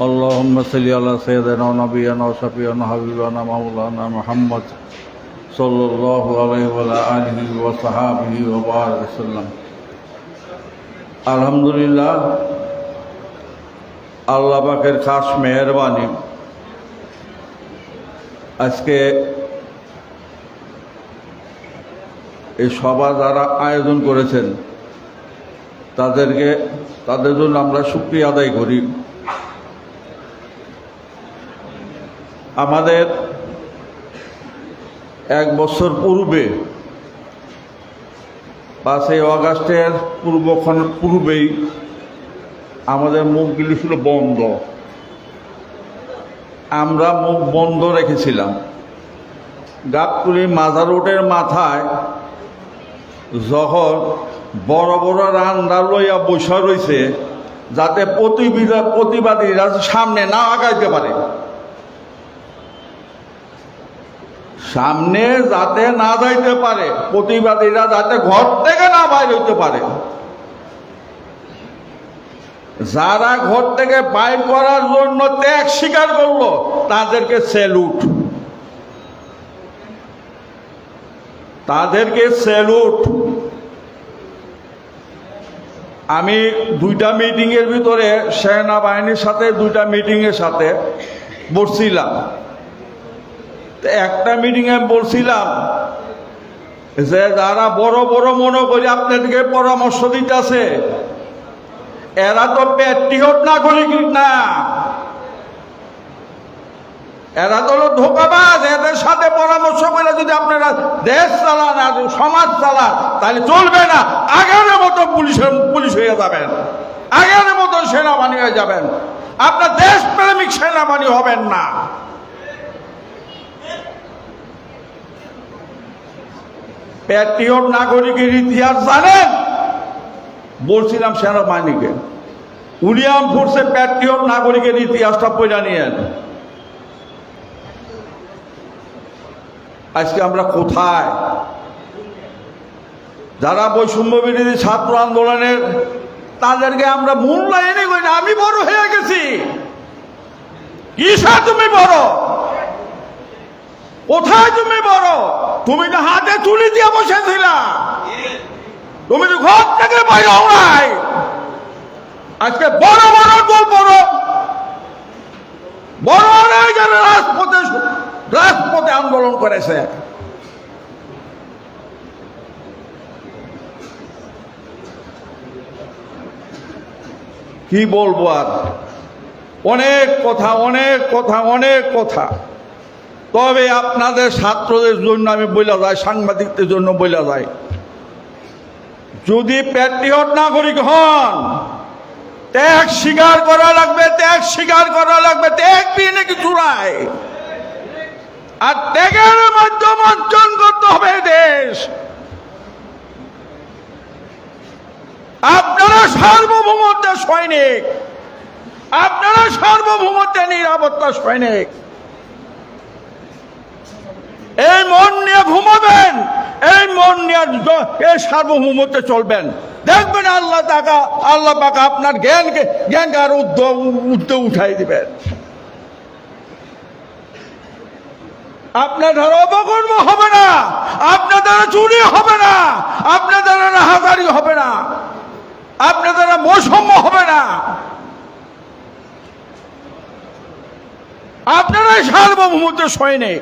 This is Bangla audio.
اللهم صل على سيدنا ونبينا وشفيعنا حبيبنا مولانا محمد صلى الله عليه وعلى آله وصحابه وبارك وسلم আলহামদুলিল্লাহ আল্লাহ পাকের খাস মেহরবানি আজকে এই সভা যারা আয়োজন করেছেন তাদেরকে তাদের জন্য আমরা শুক্রিয়া আদায় করি আমাদের এক বছর পূর্বে, পাঁচই অগাস্টের পূর্বক্ষণ পূর্বেই আমাদের মুখগুলি ছিল বন্ধ। আমরা মুখ বন্ধ রেখেছিলাম। গাবতুলি মাজার রোডের মাথায় যখন বড় বড় রান্না লইয়া বসা রয়েছে যাতে প্রতিবিধা প্রতিবাদীরা সামনে না আগাইতে পারে। সামনে যাতে না যাইতে পারে, প্রতিবাদীরা যাতে ঘর থেকে না বাইর হইতে পারে। যারা ঘর থেকে বাইর করার জন্য ত্যাগ স্বীকার করল, তাদেরকে স্যালুট তাদেরকে স্যালুট আমি দুইটা মিটিংয়ের ভিতরে সেনাবাহিনীর সাথে, দুইটা মিটিংয়ের সাথে বসছিলাম। একটা মিটিংয়ে বলছিলাম যে যারা বড় বড় মনে করি আপনাদেরকে পরামর্শ দিতেছে, এরা তো পেট্রিয়ট না করি না। এরা তো ধোকাবাজ, এদের সাথে পরামর্শ করে যদি আপনারা দেশ চালান আর সমাজ চালান, তাহলে চলবে না। আগের মতো পুলিশের পুলিশ হয়ে যাবেন। আগের মতো সেনাবাহিনী হয়ে যাবেন। আপনার দেশপ্রেমিক সেনাবাহিনী হবেন না। প্যাট্রিয়ট নাগরিকের ইতিহাস জানেন? বলছিলাম সেনাবাহিনীকে। উলিয়াম ফোর্সে প্যাট্রিয়ট নাগরিকের ইতিহাসটা পয়লা নিয়েন। আজকে আমরা কোথায়? যারা বৈষম্য বিরোধী ছাত্র আন্দোলনের, তাদেরকে আমরা মূল্যায়নই করি আমি বড় হয়ে গেছি। কিসা তুমি বড়? কোথায় তুমি বড়? তুমি তো হাতে তুলি দিয়ে বসেছিলা। তুমি তো ঘর থেকে বাইরে নাই। আজকে বড় বড় দল বড় বড় যারা রাজপথে রাজপথে আন্দোলন করেছে। কি বলব আর? অনেক কথা অনেক কথা অনেক কথা। তবে আপনাদের ছাত্রদের জন্য আমি বলে যাই, সাংবাদিকদের জন্য বলে যাই। যদি প্যাট্রিয়ট নাগরিক হন, ত্যাগ স্বীকার করা লাগবে, ত্যাগ স্বীকার করা লাগবে, ত্যাগ দিয়ে নাকি চূড়ায় আর ত্যাগের মাধ্যম অর্জন করতে হবে দেশ। আপনারা সার্বভৌমত্বের সৈনিক। আপনারা সার্বভৌমত্বের নিরাপত্তা সৈনিক এই মন নিয়ে ঘুমাবেন, এই মন নিয়ে এই সার্বভৌমত্বে চলবেন। দেখবেন আল্লাহ তাকা, আল্লাহ পাকা আপনার জ্ঞানকে জ্ঞানকে আরও উদ্যোগ উদ্যোগ উঠাই দিবেন। আপনার দ্বারা অপকর্ম হবে না, আপনার দ্বারা চুরি হবে না, আপনার দ্বারা রাহাজারি হবে না, আপনার দ্বারা বৈষম্য হবে না। আপনারাই সার্বভৌমত্বের সৈনিক।